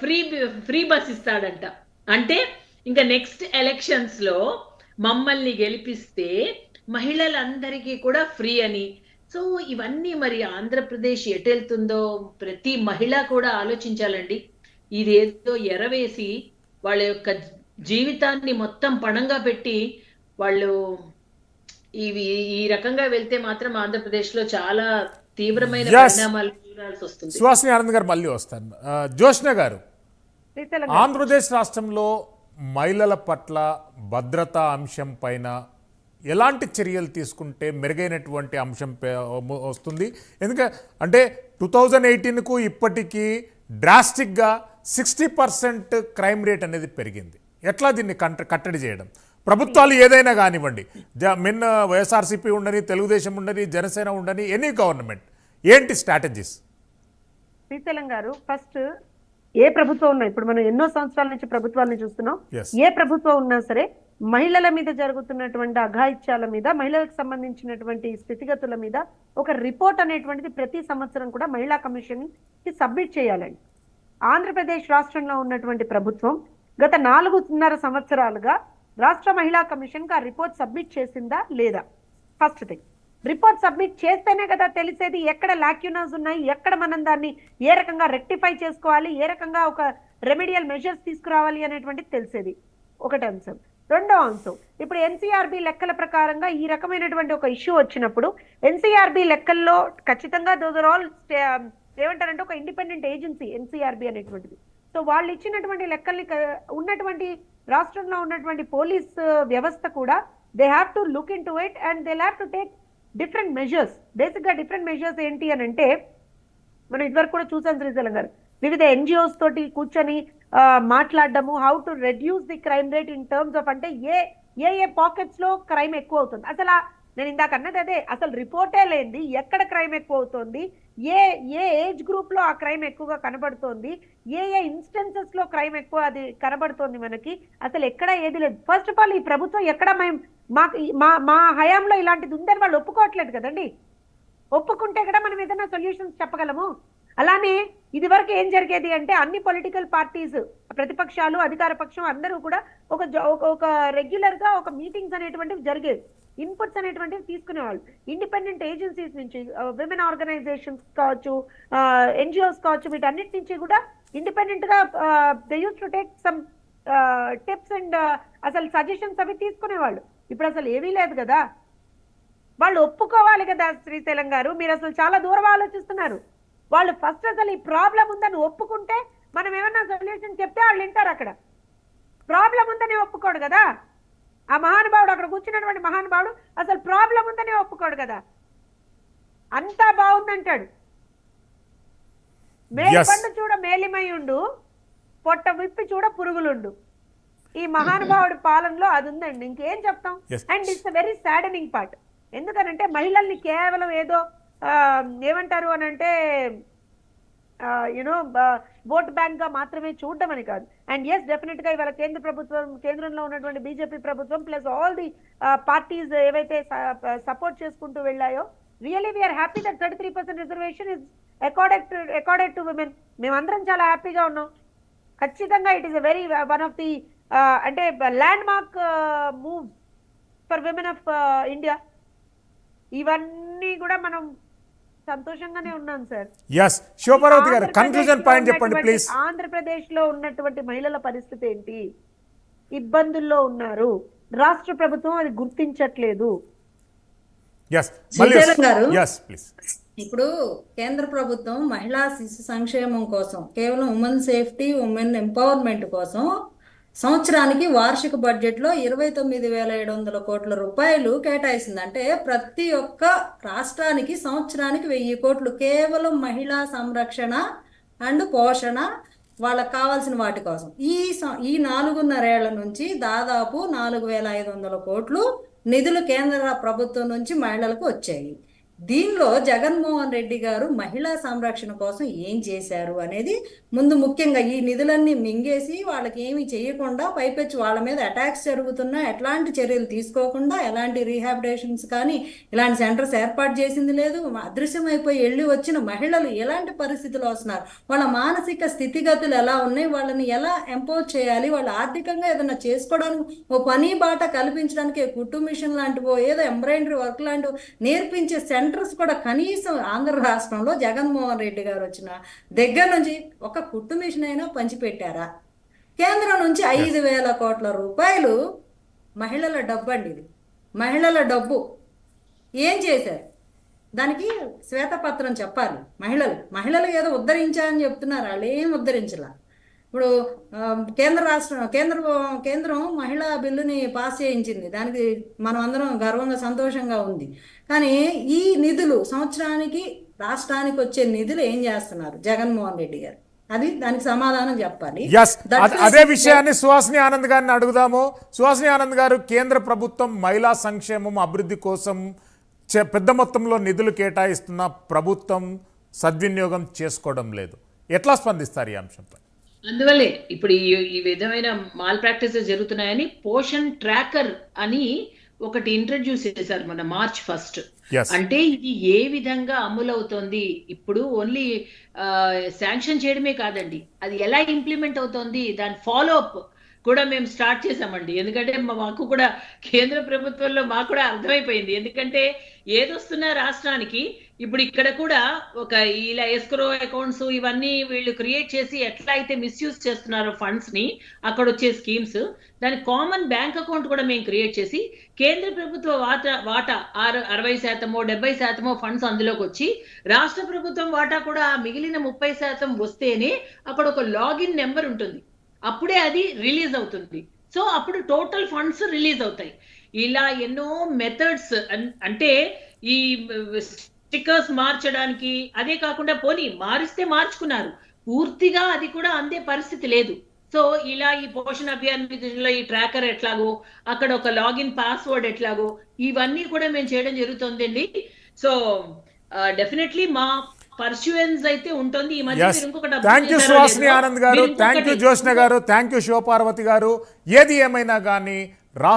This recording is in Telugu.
Free free bus ఇస్తాడంట. అంటే ఇంకా నెక్స్ట్ ఎలక్షన్స్లో మమ్మల్ని గెలిపిస్తే మహిళలందరికీ కూడా ఫ్రీ అని. సో ఇవన్నీ మరి ఆంధ్రప్రదేశ్ ఎటెళ్తుందో ప్రతి మహిళ కూడా ఆలోచించాలండి. ఇదేదో ఎరవేసి వాళ్ళ యొక్క జీవితాన్ని మొత్తం పణంగా పెట్టి వాళ్ళు ఇవి ఈ రకంగా వెళ్తే మాత్రం ఆంధ్రప్రదేశ్లో చాలా తీవ్రమైన. పరిణామాలు సుహాసిని ఆనంద్ గారు మళ్ళీ వస్తాను ఆ, జోష్న గారు ఆంధ్రప్రదేశ్ రాష్ట్రంలో మహిళల పట్ల భద్రతా అంశం పైన ఎలాంటి చర్యలు తీసుకుంటే మెరుగైనటువంటి అంశం వస్తుంది? ఎందుకంటే అంటే టూ థౌజండ్ ఎయిటీన్కు ఇప్పటికీ డ్రాస్టిక్గా సిక్స్టీ పర్సెంట్ క్రైమ్ రేట్ అనేది పెరిగింది. ఎట్లా దీన్ని కంట కట్టడి చేయడం? ప్రభుత్వాలు ఏదైనా కానివ్వండి. జ మిన్న వైఎస్ఆర్సీపీ ఉండని తెలుగుదేశం ఉండని జనసేన ఉండని ఎనీ గవర్నమెంట్ ఏంటి స్ట్రాటజీస్? శ్రీశైలం గారు ఫస్ట్ ఏ ప్రభుత్వం ఉన్నా ఇప్పుడు మనం ఎన్నో సంవత్సరాల నుంచి ప్రభుత్వాలను చూస్తున్నాం. ఏ ప్రభుత్వం ఉన్నా సరే మహిళల మీద జరుగుతున్నటువంటి అఘాయిత్యాల మీద మహిళలకు సంబంధించినటువంటి స్థితిగతుల మీద ఒక రిపోర్ట్ అనేటువంటిది ప్రతి సంవత్సరం కూడా మహిళా కమిషన్కి సబ్మిట్ చేయాలండి. ఆంధ్రప్రదేశ్ రాష్ట్రంలో ఉన్నటువంటి ప్రభుత్వం గత నాలుగున్నర సంవత్సరాలుగా రాష్ట్ర మహిళా కమిషన్కి ఆ రిపోర్ట్ సబ్మిట్ చేసిందా లేదా? ఫస్ట్ థింగ్ రిపోర్ట్ సబ్మిట్ చేస్తేనే కదా తెలిసేది. ఎక్కడ లాక్యునాస్ ఉన్నాయి? ఎక్కడ మనం దాన్ని ఏ రకంగా రెక్టిఫై చేసుకోవాలి? ఏ రకంగా ఒక రెమెడియల్ మెజర్స్ తీసుకురావాలి అనేటువంటిది తెలిసేది. ఒకటి అంశం. రెండో అంశం. ఇప్పుడు ఎన్సీఆర్బి లెక్కల ప్రకారంగా ఈ రకమైనటువంటి ఒక ఇష్యూ వచ్చినప్పుడు ఎన్సీఆర్బి లెక్కల్లో ఖచ్చితంగా దోస్ ఆర్ ఆల్ ఏమంటారంటే ఒక ఇండిపెండెంట్ ఏజెన్సీ ఎన్సీఆర్బి అనేటువంటిది. సో వాళ్ళు ఇచ్చినటువంటి లెక్కల్ని ఉన్నటువంటి రాష్ట్రంలో ఉన్నటువంటి పోలీస్ వ్యవస్థ కూడా they have to look into it and they have to take different measures బేసిక్గా డిఫరెంట్ మెజర్స్ ఏంటి అని అంటే మనం ఇదివరకు కూడా చూసాం శ్రీశైలం గారు. వివిధ ఎన్జిఓస్ తోటి కూర్చొని మాట్లాడడము how to reduce the crime rate in terms of అంటే ఏ ఏ ఏ పాకెట్స్లో క్రైమ్ ఎక్కువ అవుతుంది. అసలు నేను ఇందాక అన్నది అదే అసలు రిపోర్టే లేనిది ఎక్కడ క్రైమ్ ఎక్కువ అవుతుంది ఏ ఏ ఏజ్ గ్రూప్లో ఆ క్రైమ్ ఎక్కువగా కనబడుతోంది ఏ ఏ ఇన్స్టెన్సెస్లో క్రైమ్ ఎక్కువ అది కనబడుతోంది మనకి? అసలు ఎక్కడ ఏది లేదు. ఫస్ట్ ఆఫ్ ఆల్ ఈ ప్రభుత్వం ఎక్కడ మేము మాకు మా మా హయాంలో ఇలాంటిది ఉందని వాళ్ళు ఒప్పుకోవట్లేదు కదండి? ఒప్పుకుంటే కూడా మనం ఏదైనా సొల్యూషన్స్ చెప్పగలము? అలానే ఇది వరకు ఏం జరిగేది అంటే అన్ని పొలిటికల్ పార్టీస్ ప్రతిపక్షాలు అధికార పక్షం అందరూ కూడా ఒక ఒక- ఒక రెగ్యులర్గా ఒక మీటింగ్స్ అనేటువంటివి జరిగేవి. ఇన్పుట్స్ అనేటువంటివి తీసుకునేవాళ్ళు. ఇండిపెండెంట్ ఏజెన్సీస్ నుంచి uh, విమెన్ ఆర్గనైజేషన్స్ కావచ్చు uh, ఎన్జిఓస్ కావచ్చు వీటన్నిటి నుంచి కూడా ఇండిపెండెంట్గా they use to take some tips and అసలు సజెషన్స్ అవి తీసుకునేవాళ్ళు. ఇప్పుడు అసలు ఏమీ లేదు కదా. వాళ్ళు ఒప్పుకోవాలి కదా శ్రీశైలం గారు. మీరు అసలు చాలా దూరం ఆలోచిస్తున్నారు. వాళ్ళు ఫస్ట్ అసలు ఈ ప్రాబ్లం ఉందని ఒప్పుకుంటే మనం ఏమన్నా సొల్యూషన్ చెప్తే వాళ్ళు వింటారు అక్కడ. ప్రాబ్లం ఉందని ఒప్పుకోడు కదా. ఆ మహానుభావుడు అక్కడ కూర్చున్నటువంటి మహానుభావుడు అసలు ప్రాబ్లం ఉందని ఒప్పుకోడు కదా. అంతా బాగుందంటాడు. మేలి పండు చూడ మేలిమై ఉండు పొట్ట విప్పి చూడ పురుగులుండు. ఈ మహానుభావుడి పాలనలో అది ఉందండి ఇంకేం చెప్తాం. And it's very saddening part ఎందుకనంటే మహిళల్ని కేవలం ఏదో ఏమంటారు అని అంటే యునో ఓట్ బ్యాంక్గా మాత్రమే చూడడం అని కాదు. అండ్ ఎస్ డెఫినెట్గా ఇవాళ కేంద్ర ప్రభుత్వం కేంద్రంలో ఉన్నటువంటి బీజేపీ ప్రభుత్వం ప్లస్ ఆల్ ది పార్టీస్ ఏవైతే సపోర్ట్ చేసుకుంటూ వెళ్ళాయో really we're happy that thirty three percent reservation is accorded to accorded to women మేమందరం చాలా హ్యాపీగా ఉన్నాం. ఖచ్చితంగా it is a very one of the అంటే landmark move for women of India ఇవన్నీ కూడా మనం సంతోషంగానే ఉన్నాం sir S Sivaparvathi garu conclusion point చెప్పండి ప్లీజ్ ఆంధ్రప్రదేశ్లో ఉన్నటువంటి మహిళల పరిస్థితి ఏంటి? ఇబ్బందుల్లో ఉన్నారు. రాష్ట్ర ప్రభుత్వం అది గుర్తించట్లేదు ఎస్ మళ్ళీ శ్రీశైలం గారు? ఎస్ ప్లీజ్ ఇప్పుడు కేంద్ర ప్రభుత్వం మహిళా శిశు సంక్షేమం కోసం కేవలం ఉమెన్ సేఫ్టీ ఉమెన్ ఎంపవర్మెంట్ కోసం సంవత్సరానికి వార్షిక బడ్జెట్లో ఇరవై తొమ్మిది వేల ఏడు వందల కోట్ల రూపాయలు కేటాయిస్తుంది అంటే ప్రతి ఒక్క రాష్ట్రానికి సంవత్సరానికి వెయ్యి కోట్లు కేవలం మహిళా సంరక్షణ అండ్ పోషణ వాళ్ళకి కావాల్సిన వాటి కోసం. ఈ ఈ నాలుగున్నరేళ్ళ నుంచి దాదాపు నాలుగు వేల ఐదు వందల కోట్లు నిధులు కేంద్ర ప్రభుత్వం నుంచి మహిళలకు వచ్చాయి. దీనిలో జగన్మోహన్ రెడ్డి గారు మహిళా సంరక్షణ కోసం ఏం చేశారు అనేది ముందు ముఖ్యంగా ఈ నిధులన్నీ మింగేసి వాళ్ళకి ఏమి చేయకుండా పైపెచ్చి వాళ్ళ మీద అటాక్స్ జరుగుతున్నా ఎట్లాంటి చర్యలు తీసుకోకుండా ఎలాంటి రీహాబిటేషన్స్ కానీ ఇలాంటి సెంటర్స్ ఏర్పాటు చేసింది లేదు. అదృశ్యమైపోయి వెళ్ళి వచ్చిన మహిళలు ఎలాంటి పరిస్థితులు వస్తున్నారు? వాళ్ళ మానసిక స్థితిగతులు ఎలా ఉన్నాయి? వాళ్ళని ఎలా ఎంపవర్ చేయాలి? వాళ్ళు ఆర్థికంగా ఏదైనా చేసుకోవడానికి ఓ పని బాట కల్పించడానికి కుట్టు మిషన్ లాంటివో ఏదో ఎంబ్రాయిడరీ వర్క్ లాంటివో నేర్పించే సెంటర్ సెంటర్స్ కూడా కనీసం ఆంధ్ర రాష్ట్రంలో జగన్మోహన్ రెడ్డి గారు వచ్చిన దగ్గర నుంచి ఒక కుట్టు మిషన్ అయినా పంచిపెట్టారా? కేంద్రం నుంచి ఐదు వేల కోట్ల రూపాయలు మహిళల డబ్బు అండి ఇది. మహిళల డబ్బు. ఏం చేశారు? దానికి శ్వేతపత్రం చెప్పాలి. మహిళలు మహిళలు ఏదో ఉద్ధరించారని చెప్తున్నారు. వాళ్ళు ఏం ఉద్ధరించలా? ఇప్పుడు కేంద్ర రాష్ట్రం కేంద్ర కేంద్రం మహిళా బిల్లుని పాస్ చేయించింది. దానికి మనం అందరం గర్వంగా సంతోషంగా ఉంది. కానీ ఈ నిధులు సంవత్సరానికి రాష్ట్రానికి వచ్చే నిధులు ఏం చేస్తున్నారు? జగన్మోహన్ రెడ్డి గారు. అది దానికి సమాధానం చెప్పాలి. అదే విషయాన్ని సుహాసిని ఆనంద్ గారిని అడుగుదాము. సుహాసిని ఆనంద్ గారు కేంద్ర ప్రభుత్వం మహిళా సంక్షేమం అభివృద్ధి కోసం పెద్ద మొత్తంలో నిధులు కేటాయిస్తున్న ప్రభుత్వం సద్వినియోగం చేసుకోవడం లేదు. ఎట్లా స్పందిస్తారు ఈ అంశంపై? అందువల్లే ఇప్పుడు ఈ ఈ విధమైన మాల్ ప్రాక్టీసెస్ జరుగుతున్నాయని పోషన్ ట్రాకర్ అని ఒకటి ఇంట్రడ్యూస్ చేశారు మన మార్చ్ ఫస్ట్. అంటే ఇది ఏ విధంగా అమలవుతోంది? ఇప్పుడు ఓన్లీ శాంక్షన్ చేయడమే కాదండి. అది ఎలా ఇంప్లిమెంట్ అవుతోంది? దాని ఫాలో అప్ కూడా మేము స్టార్ట్ చేసామండి ఎందుకంటే మా- మాకు కూడా కేంద్ర ప్రభుత్వంలో మాకు కూడా అర్థమైపోయింది. ఎందుకంటే ఏదొస్తున్న రాష్ట్రానికి ఇప్పుడు ఇక్కడ కూడా ఒక ఇలా ఎస్క్రో అకౌంట్స్ ఇవన్నీ వీళ్ళు క్రియేట్ చేసి ఎట్లా అయితే మిస్యూజ్ చేస్తున్నారో ఫండ్స్ని అక్కడ వచ్చే స్కీమ్స్ దాని కామన్ బ్యాంక్ అకౌంట్ కూడా మేము క్రియేట్ చేసి కేంద్ర ప్రభుత్వ వాటా వాటా ఆరు అరవై శాతమో డెబ్బై శాతమో ఫండ్స్ అందులోకి వచ్చి రాష్ట్ర ప్రభుత్వం వాటా కూడా మిగిలిన ముప్పై శాతం వస్తేనే అక్కడ ఒక లాగిన్ నెంబర్ ఉంటుంది. అప్పుడే అది రిలీజ్ అవుతుంది. సో అప్పుడు టోటల్ ఫండ్స్ రిలీజ్ అవుతాయి. ఇలా ఎన్నో మెథడ్స్ అంటే ఈ స్టిక్కర్స్ మార్చడానికి అదే కాకుండా పోనీ మారిస్తే మార్చుకున్నారు. పూర్తిగా అది కూడా అందే పరిస్థితి లేదు. సో ఇలా ఈ పోషణ అభియాన్ విధుల్లో ఈ ట్రాకర్ ఎట్లాగో అక్కడ ఒక లాగిన్ పాస్వర్డ్ ఎట్లాగో ఇవన్నీ కూడా మేము చేయడం జరుగుతుందండి. సో డెఫినెట్లీ మా పర్సూయన్స్ అయితే ఉంటుంది. ఈ మధ్య ఇంకొకటి థ్యాంక్ యూ సుహాసిని ఆనంద్ గారు. థ్యాంక్ యూ జ్యోత్స్న గారు. థ్యాంక్ యూ శివపార్వతి గారు. ఏది ఏమైనా కానీ